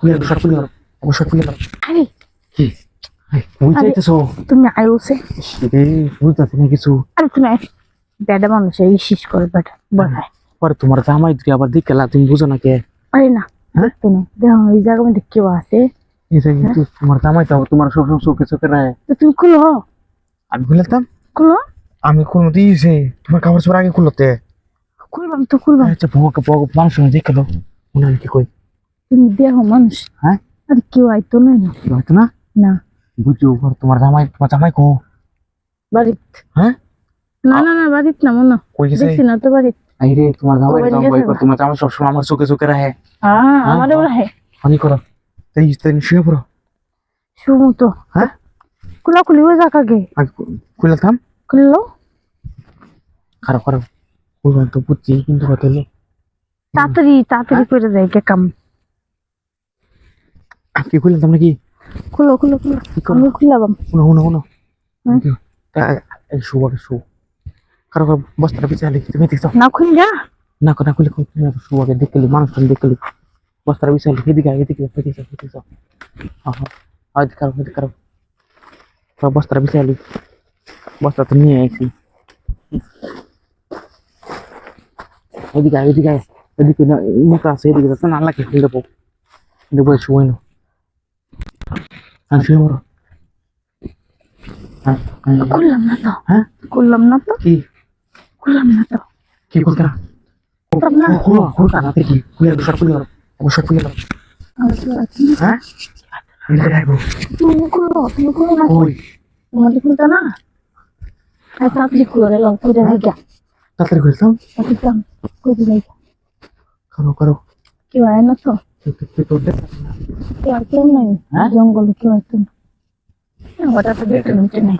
খুলে দাও শর্ট খুলে দাও আমার শর্ট খুলে দাও আরে কি কই আরে- তুমি আয়োছে রে বুঝতেছি না কিছু আরে তুমি বেডা মানুষ এই শিস করে বেটা বানায় পরে তোমার জামাই আবার তুমি বুঝো না কে? আরে না হ্যাঁ? না দেখো এই মধ্যে কেউ আছে? এই যে কিন্তু তোমার জামাই তো তোমার সব চোখে চোখে রায়। তুমি খুলো আমি খুলতাম খুলো। আমি খুলনো দিয়েছে তোমার কাপড় চোর আগে খুলতে খুলবাম তো খুলবাম। আচ্ছা ভোকে মানুষ দেখল মনে হয় কি কই দেখো মানুষ। হ্যাঁ? আরে কেউ আইতো নাই না হয়তো না? না। বুঝছ তোমার জামাই তোমার জামাই কো? বাড়িত। হ্যাঁ? না না না বাড়িত না মনে। কই গেছে? দেখছি না তো বাড়িত। আই রে তোমার জামাই জামাই গেছে? তোমার জামাই সবসময় আমার চোখে চোখে রাখে। হ্যাঁ আমারে ওরা হ্যাঁ হানি করো। তাই তাই শুয়ে পড়ো। শুমু তো। হ্যাঁ? খুলা খুলি হয়ে যাক আগে। আগে খুলতাম খুললো খারাপ খারাপ। খুলবান তো বুঝছি কিন্তু কথা হলো। তাড়াতাড়ি তাড়াতাড়ি করে দেয় কে কাম। কি খুলতাম নাকি খুলো খুলো খুলো কি করো আমি খুলাবাম শুনো শুনো শুনো হ্যাঁ? এই শু আগে শু কারও কারও বস্তাটা পিছালি তুমি দেখছ না খুলি যা না না খুলে খুলে শু আগে দেখলি মানুষটা দেখলি বস্তাটা এদিকে আয়, এদিকে এদিকে এদিকে এদিকে হ্যাঁ হ্যাঁ এদিকে কারও এদিকে কারও সব বস্তাটা পিছালি বস্তা তো নিয়ে আইছি এদিকে এদিকে। এদিকে না মুখটা আছে এদিকে না লাগে খুলে দেবো দেবো শুয়ে নো হ্যাঁ শুয়ে হ্যাঁ হ্যাঁ খুললাম না তো। হ্যাঁ? খুললাম না তো? কি? খুললাম না তো। কি করতে না। না খুলো খুলো না কি? খুলে শর্ট খুলে দাও শর্ট খুলে দাও হ্যাঁ? তুমি খুলো তুমি খুলো না। তোমাদের খুলতে না? তাড়াতাড়ি খুলে গেলাম খুলে যাইগা তাড়াতাড়ি খুলতাম দেখলাম খুলে যাইগা করো করো। কেউ আয় না তো? তুই তুই তুই তোর দেখ। কেউ আর কেউ নাই হ্যাঁ? জঙ্গলে কেউ নাই।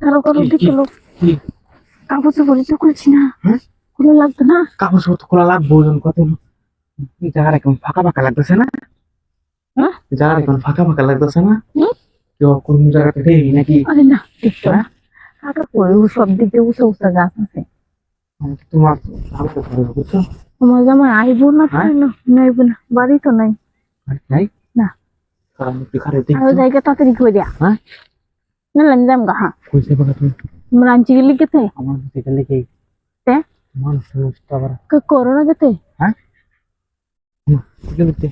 কারও কারও দিকে লোক কাগজ পরিচয় না। হ্যাঁ? লাগতো না? কাগজ পত্র খোলা লাগবো ওজন কত এই জায়গাটা কেমন ফাঁকা ফাঁকা লাগতেছে না? হ্যাঁ? জায়গাটা কেমন ফাঁকা ফাঁকা লাগতেছে না? কেউ কোন জায়গাটা নাকি? আরে না কাকা সব দিকে উঁচা উঁচা গাছ আছে। তোমার ভালো কথা বলো, বুঝছ তোমার জামাই আইবো না হ্যাঁ? না? নাইবো না। বাড়ি তো নাই। আর নাই? না। কারণ একটু খারাপ আর দেখছ জায়গা তাড়াতাড়ি করে দিয়া। হ্যাঁ? না লাম যাম গা হ্যাঁ। কইছে বাবা তুমি। আমরা আনছি গেলি কেতে আমার দিকে লেগে তে? মানুষ মানুষ তো আবার। করোনা কেতে হ্যাঁ? খুলে দিতে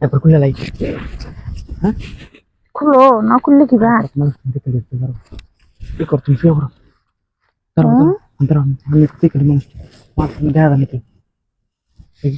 একবার খুলে লাই। হ্যাঁ? খুলো না খুললে কি বা মানুষ দেখে দেখতে পারো কি কর তুমি শুয়ে পড়ো। দাঁড়াও হ্যাঁ? দাঁড়াও দাঁড়াও আমি দেখে মানুষ মাছ দেখা যায় নাকি এই